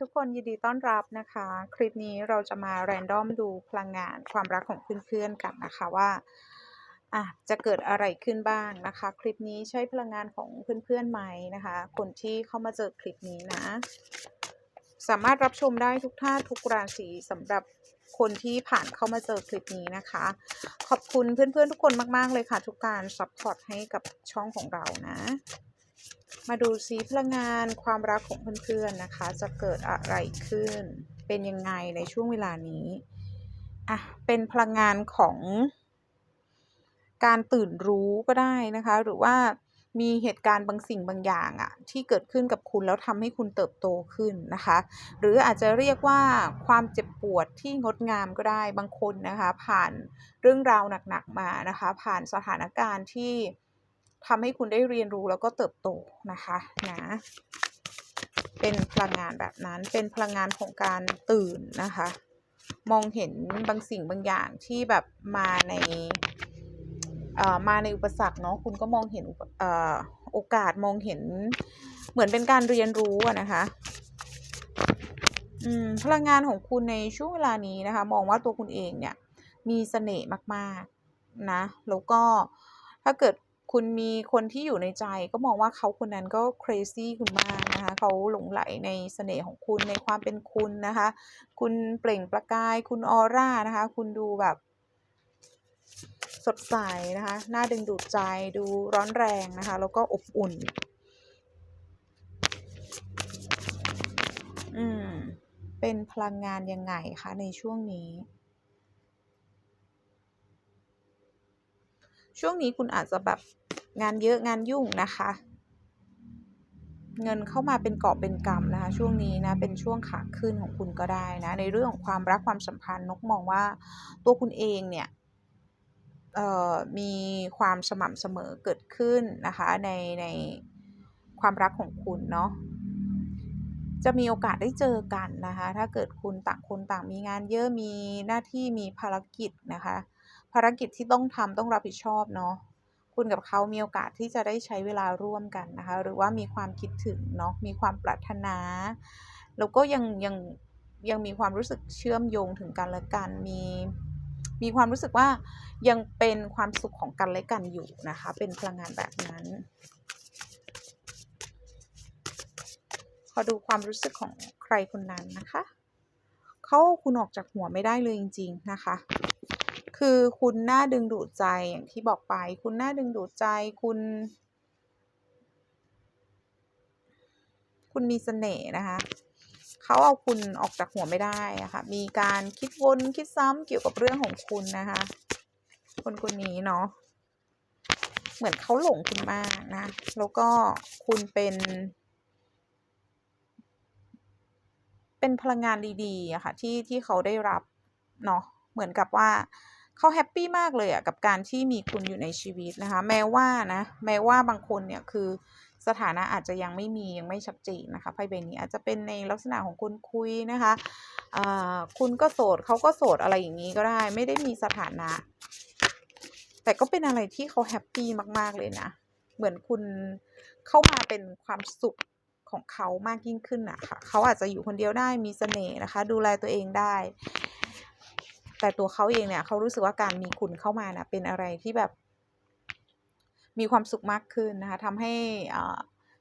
ทุกคนยินดีต้อนรับนะคะ คลิปนี้เราจะมาแรนดอมดูพลังงานความรักของเพื่อนๆกันนะคะว่าอะจะเกิดอะไรขึ้นบ้างนะคะ คลิปนี้ใช้พลังงานของเพื่อนๆไหมนะคะ คนที่เข้ามาเจอคลิปนี้นะ สามารถรับชมได้ทุกท่าทุกราศีสำหรับคนที่ผ่านเข้ามาเจอคลิปนี้นะคะ ขอบคุณเพื่อนๆทุกคนมากๆเลยค่ะ ทุกการซัพพอร์ตให้กับช่องของเรานะ มาดูซิพลังงานความรักของเพื่อนๆนะคะ จะเกิดอะไรขึ้น เป็นยังไงในช่วงเวลานี้อะเป็นพลังงานของการตื่นรู้ก็ได้นะคะ หรือว่ามีเหตุการณ์บางสิ่งบางอย่างอะที่เกิดขึ้นกับคุณแล้วทำให้คุณเติบโตขึ้นนะคะ หรืออาจจะเรียกว่าความเจ็บปวดที่งดงามก็ได้บางคนนะคะ ผ่านเรื่องราวหนักๆมานะคะ ผ่านสถานการณ์ที่ ทำให้คุณได้เรียนรู้แล้วก็เติบโตนะคะนะเป็นพลังงานแบบนั้นเป็นพลังงานของการตื่นนะคะ มองเห็นบางสิ่งบางอย่างที่แบบมาในอ่อมาในอุปสรรคเนาะคุณก็มองเห็นอุปเอ่อโอกาสมองเห็นเหมือนเป็นการเรียนรู้นะคะอืมพลังงานของคุณในช่วงเวลานี้นะคะ มองว่าตัวคุณเองเนี่ยมีเสน่ห์มาก ๆ นะ แล้วก็ถ้าเกิด คุณมีคนที่อยู่ในใจก็มองว่าเขาคนนั้นก็ crazy คุณมากนะคะเขาหลงไหลในเสน่ห์ของคุณในความเป็นคุณนะคะ คุณเปล่งประกาย คุณออร่านะคะ คุณดูแบบ สดใสนะคะน่าดึงดูดใจดูร้อนแรงนะคะ แล้วก็อบอุ่น อืม เป็นพลังงานยังไงคะในช่วงนี้ช่วงนี้คุณอาจจะแบบ งานเยอะงานยุ่งนะคะ เงินเข้ามาเป็นเกอบเป็นกำนะคะ ช่วงนี้นะเป็นช่วงขาขึ้นของคุณก็ได้นะ ในเรื่องของความรักความสัมพันธ์นกมองว่าตัวคุณเองเนี่ยมีความสม่ำเสมอเกิดขึ้นนะคะ ในในความรักของคุณเนาะจะมีโอกาสได้เจอกันนะคะ ถ้าเกิดคุณต่างคนต่างมีงานเยอะมีหน้าที่มีภารกิจนะคะ ภารกิจที่ต้องทำต้องรับผิดชอบเนาะ คุณกับเขามีโอกาสที่จะได้ใช้เวลาร่วมกันนะคะ หรือว่ามีความคิดถึงเนาะมีความปรารถนา แล้วก็ยังยังยังมีความรู้สึกเชื่อมโยงถึงกันและกันมีมีความรู้สึกว่ายังเป็นความสุขของกันและกันอยู่นะคะ เป็นพลังงานแบบนั้น ขอดูความรู้สึกของใครคนนั้นนะคะ เขาเอาคุณออกจากหัวไม่ได้เลยจริง ๆ นะคะ คือคุณน่าดึงดูดใจอย่างที่บอกไป คุณน่าดึงดูดใจคุณ คุณมีเสน่ห์นะคะเขาเอาคุณออกจากหัวไม่ได้อะค่ะมีการคิดวนคิดซ้ำเกี่ยวกับเรื่องของคุณนะคะ คนคนนี้เนาะเหมือนเขาหลงคุณมากนะ แล้วก็คุณเป็นเป็นพลังงานดีๆอะค่ะที่ที่เขาได้รับเนาะเหมือนกับว่า เขาแฮปปี้มากเลยอะกับการที่มีคุณอยู่ในชีวิตนะคะ แม้ว่านะแม้ว่าบางคนเนี่ยคือสถานะอาจจะยังไม่มียังไม่ชัดเจนนะคะไพ่ใบนี้อาจจะเป็นในลักษณะของคนคุยนะคะคุณก็โสดเขาก็โสดอะไรอย่างนี้ก็ได้ ไม่ได้มีสถานะ แต่ก็เป็นอะไรที่เขาแฮปปี้มากๆเลยนะ เหมือนคุณเข้ามาเป็นความสุขของเขามากยิ่งขึ้นน่ะค่ะเขาอาจจะอยู่คนเดียวได้มีเสน่ห์นะคะ ดูแลตัวเองได้ แต่ตัวเขาเองเนี่ยเขารู้สึกว่าการมีคุณเข้ามานะเป็นอะไรที่แบบ มีความสุขมากขึ้นนะคะทำให้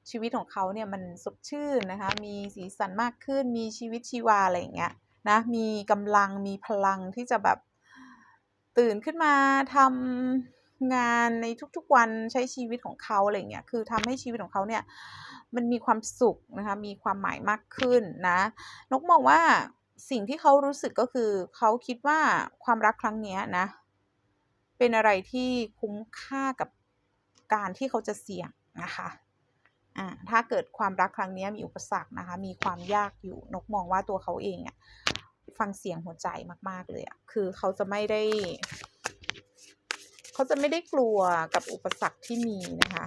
ชีวิตของเขาเนี่ยมันสดชื่นนะคะ มีสีสันมากขึ้น มีชีวิตชีวาอะไรอย่างเงี้ยนะ มีกำลังมีพลังที่จะแบบตื่นขึ้นมาทำงานในทุกๆวันใช้ชีวิตของเขาอะไรอย่างเงี้ย คือทำให้ชีวิตของเขาเนี่ยมันมีความสุขนะคะ มีความหมายมากขึ้นนะ นกมองว่า สิ่งที่เขารู้สึกก็คือเขาคิดว่าความรักครั้งนี้นะ เป็นอะไรที่คุ้มค่ากับการที่เขาจะเสี่ยงนะคะอ่าถ้าเกิดความรักครั้งนี้มีอุปสรรคนะคะ มีความยากอยู่นกมองว่าตัวเขาเองอะฟังเสียงหัวใจมาก ๆ เลยอะคือเขาจะไม่ได้ เขาจะไม่ได้กลัวกับอุปสรรคที่มีนะคะ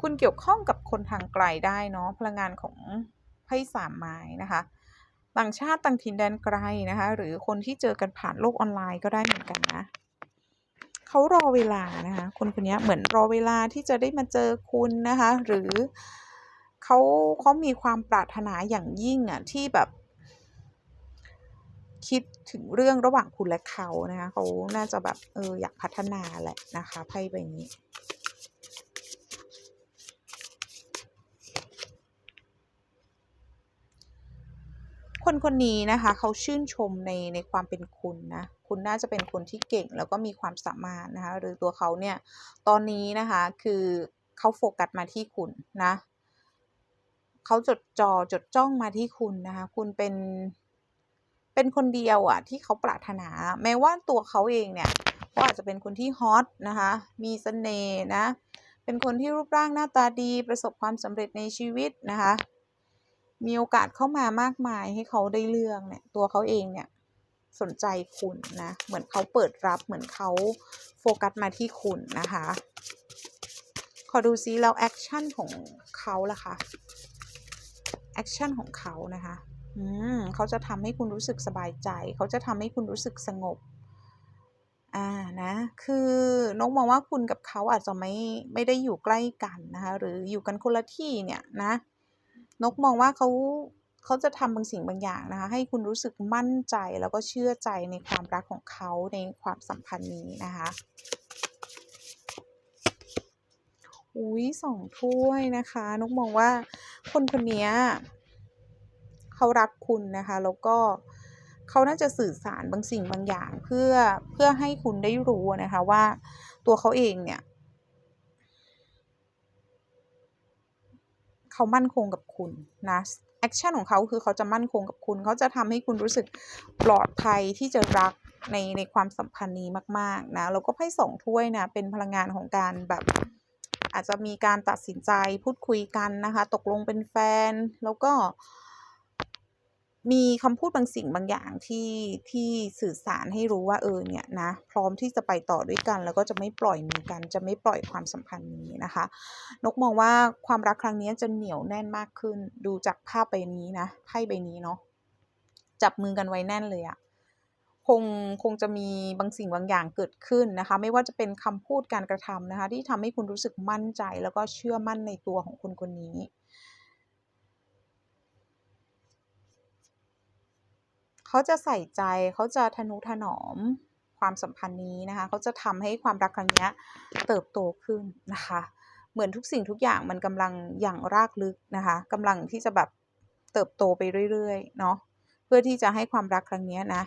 คุณเกี่ยวข้องกับคนทางไกลได้เนาะพลังงานของ ไพ่สามไม้นะคะ ต่างชาติต่างถิ่นแดนไกลนะคะ หรือคนที่เจอกันผ่านโลกออนไลน์ก็ได้เหมือนกันนะเขารอเวลานะคะ คนคนนี้เหมือนรอเวลาที่จะได้มาเจอคุณนะคะ หรือเขาเขามีความปรารถนาอย่างยิ่งอะที่แบบ คิดถึงเรื่องระหว่างคุณและเขานะคะเขาน่าจะแบบเอออยากพัฒนาแหละนะคะไพ่ใบนี้ คนคนนี้นะคะเขาชื่นชมในในความเป็นคุณนะคุณน่าจะเป็นคนที่เก่งแล้วก็มีความสามารถนะคะหรือตัวเขาเนี่ยตอนนี้นะคะคือเขาโฟกัสมาที่คุณนะเขาจดจอ่อจดจ้องมาที่คุณนะคะคุณเป็นเป็นคนเดียวอะที่เขาปรารถนา แม้ว่าตัวเขาเองเนี่ยเขาอาจจะเป็นคนที่ฮอตนะคะมีเสน่ห์นะเป็นคนที่รูปร่างหน้าตาดีประสบความสำเร็จในชีวิตนะคะ มีโอกาสเข้ามามากมายให้เขาได้เลือกเนี่ย ตัวเขาเองเนี่ยสนใจคุณนะ เหมือนเขาเปิดรับเหมือนเขาโฟกัสมาที่คุณนะคะ ขอดูซิแล้วแอคชั่นของเขาล่ะคะแอคชั่นของเขานะคะอืมเขาจะทำให้คุณรู้สึกสบายใจ เขาจะทำให้คุณรู้สึกสงบ อ่านะ คือนกมองว่าคุณกับเขาอาจจะไม่ไม่ได้อยู่ใกล้กันนะคะ หรืออยู่กันคนละที่เนี่ยนะ นกมองว่าเขาเขาจะทำบางสิ่งบางอย่างนะคะ ให้คุณรู้สึกมั่นใจแล้วก็เชื่อใจในความรักของเขาในความสัมพันธ์นี้นะคะอุ้ยสองถ้วยนะคะ นกมองว่าคนคนนี้เขารักคุณนะคะ แล้วก็เขาน่าจะสื่อสารบางสิ่งบางอย่าง เพื่อเพื่อให้คุณได้รู้นะคะว่าตัวเขาเองเนี่ย เขามั่นคงกับคุณนะแอคชั่นของเขาคือเขาจะมั่นคงกับคุณ เขาจะทำให้คุณรู้สึกปลอดภัยที่จะรักในในความสัมพันธ์นี้มาก ๆ นะแล้วก็ไพ่สองถ้วยนะเป็นพลังงานของการแบบอาจจะมีการตัดสินใจพูดคุยกันนะคะ ตกลงเป็นแฟน แล้วก็ มีคำพูดบางสิ่งบางอย่างที่ที่สื่อสารให้รู้ว่าเออเนี่ยนะพร้อมที่จะไปต่อด้วยกัน แล้วก็จะไม่ปล่อยมือกัน จะไม่ปล่อยความสัมพันธ์นี้นะคะ นกมองว่าความรักครั้งนี้จะเหนียวแน่นมากขึ้น ดูจากภาพใบนี้นะไพ่ใบนี้เนาะจับมือกันไว้แน่นเลยอะคงคงจะมีบางสิ่งบางอย่างเกิดขึ้นนะคะ ไม่ว่าจะเป็นคำพูดการกระทำนะคะ ที่ทำให้คุณรู้สึกมั่นใจแล้วก็เชื่อมั่นในตัวของคนคนนี้ เขาจะใส่ใจเขาจะทนุถนอมความสัมพันธ์นี้นะคะเขาจะทำให้ความรักครั้งนี้เติบโตขึ้นนะคะ เหมือนทุกสิ่งทุกอย่างมันกำลังอย่างรากลึกนะคะกำลังที่จะแบบเติบโตไปเรื่อยๆเนาะเพื่อที่จะให้ความรักครั้งนี้นะ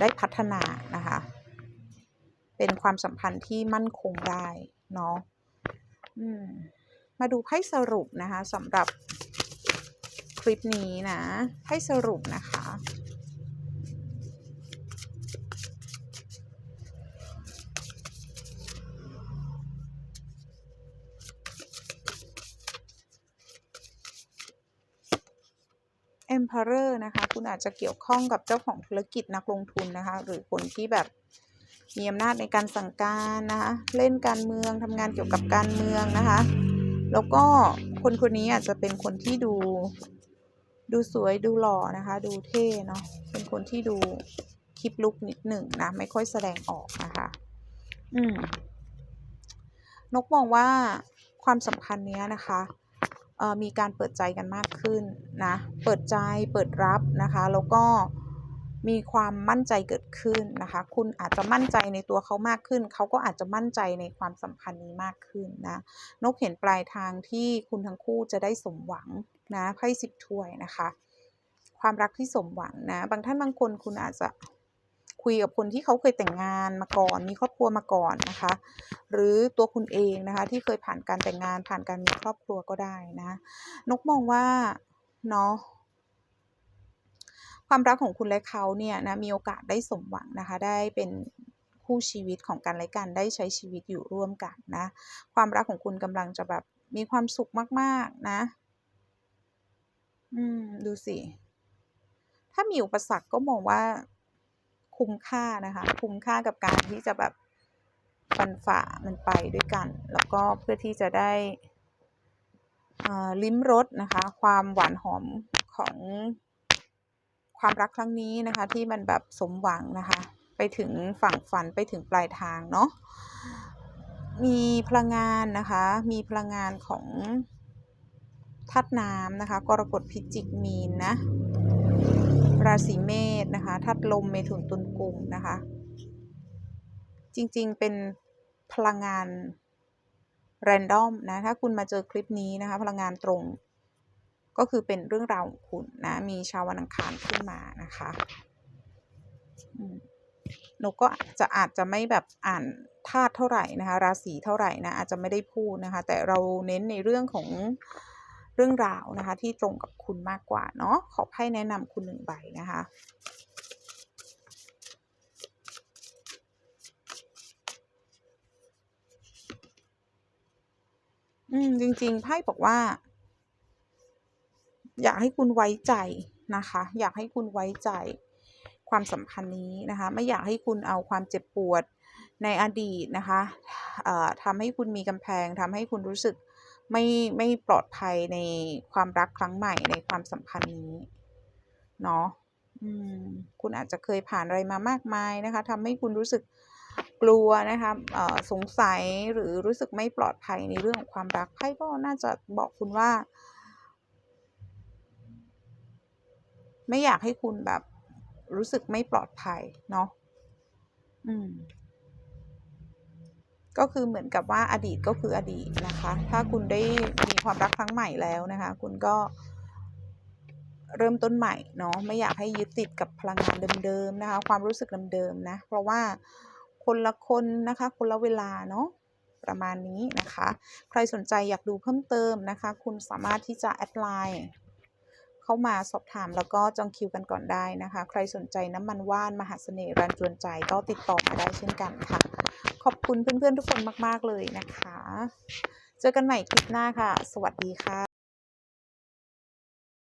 ได้พัฒนานะคะ เป็นความสัมพันธ์ที่มั่นคงได้เนาะมาดูไพ่สรุปนะคะสำหรับ คลิปนี้นะไพ่สรุปนะคะ Emperor นะคะ คุณอาจจะเกี่ยวข้องกับเจ้าของธุรกิจนักลงทุนนะคะ หรือคนที่แบบมีอำนาจในการสั่งการนะคะ เล่นการเมืองทำงานเกี่ยวกับการเมืองนะคะ แล้วก็คนคนนี้อาจจะเป็นคนที่ดู ดูสวยดูหล่อนะคะ ดูเท่เนาะเป็นคนที่ดูคลิปลุกนิดหนึ่งนะ ไม่ค่อยแสดงออกนะคะ อืม นกมองว่าความสัมพันธ์นี้ยนะคะมีการเปิดใจกันมากขึ้นนะ เปิดใจเปิดรับนะคะ แล้วก็มีความมั่นใจเกิดขึ้นนะคะ คุณอาจจะมั่นใจในตัวเขามากขึ้น เขาก็อาจจะมั่นใจในความสัมพันธ์นี้มากขึ้นนะ นกเห็นปลายทางที่คุณทั้งคู่จะได้สมหวัง นะไพ่สิบถ้วยนะคะ ความรักที่สมหวังนะ บางท่านบางคนคุณอาจจะคุยกับคนที่เขาเคยแต่งงานมาก่อน มีครอบครัวมาก่อนนะคะ หรือตัวคุณเองนะคะ ที่เคยผ่านการแต่งงานผ่านการมีครอบครัวก็ได้นะ นกมองว่าเนาะความรักของคุณและเขาเนี่ยนะมีโอกาสได้สมหวังนะคะ ได้เป็นคู่ชีวิตของกันและกันได้ใช้ชีวิตอยู่ร่วมกันนะ ความรักของคุณกำลังจะแบบมีความสุขมาก ๆ นะ อืม ดูสิ ถ้ามีอุปสรรคก็มองว่าคุ้มค่านะคะ คุ้มค่ากับการที่จะแบบฟันฝ่ามันไปด้วยกัน แล้วก็เพื่อที่จะได้ลิ้มรสนะคะ ความหวานหอมของความรักครั้งนี้นะคะ ที่มันแบบสมหวังนะคะ ไปถึงฝั่งฝันไปถึงปลายทางเนาะมีพลังงานนะคะ มีพลังงานของ ธาตุน้ำนะคะ กรกฎพิจิกมีนนะ ราศีเมษนะคะธาตุลมเมถุนตุลกุมนะคะ จริงๆเป็นพลังงานแรนดอมนะถ้าคุณมาเจอคลิปนี้นะคะ พลังงานตรง ก็คือเป็นเรื่องราวของคุณนะมีชาววันอังคารขึ้นมานะคะหนูก็จะอาจจะไม่แบบอ่านธาตุเท่าไหร่นะคะ ราศีเท่าไหร่นะอาจจะไม่ได้พูดนะคะ แต่เราเน้นในเรื่องของ เรื่องราวนะคะ ที่ตรงกับคุณมากกว่าเนาะขอไพ่แนะนำคุณหนึ่งใบนะคะอืมจริง ๆ ไพ่บอกว่า อยากให้คุณไว้ใจนะคะ อยากให้คุณไว้ใจความสัมพันธ์นี้นะคะ ไม่อยากให้คุณเอาความเจ็บปวดในอดีตนะคะเอ่อทำให้คุณมีกำแพงทำให้คุณรู้สึก ไม่ไม่ปลอดภัยในความรักครั้งใหม่ในความสัมพันธ์นี้เนาะคุณอาจจะเคยผ่านอะไรมามากมายนะคะทำให้คุณรู้สึกกลัวนะคะสงสัยหรือรู้สึกไม่ปลอดภัยในเรื่องของความรักไพ่ก็น่าจะบอกคุณว่า ไม่อยากให้คุณแบบรู้สึกไม่ปลอดภัยเนาะอืม ก็คือเหมือนกับว่าอดีตก็คืออดีตนะคะ ถ้าคุณได้มีความรักครั้งใหม่แล้วนะคะ คุณก็เริ่มต้นใหม่เนาะไม่อยากให้ยึดติดกับพลังงานเดิมๆนะคะ ความรู้สึกเดิมๆนะ เพราะว่าคนละคนนะคะ คนละเวลาเนาะประมาณนี้นะคะ ใครสนใจอยากดูเพิ่มเติมนะคะ คุณสามารถที่จะแอดไลน์ เข้ามาสอบถามแล้วก็จองคิวกันก่อนได้นะคะ ใครสนใจน้ำมันว่านมหาเสน่ห์รันจวนใจก็ติดต่อมาได้เช่นกันค่ะ ขอบคุณเพื่อนๆทุกคนมาก ๆ เลยนะคะ เจอกันใหม่คลิปหน้าค่ะ สวัสดีค่ะ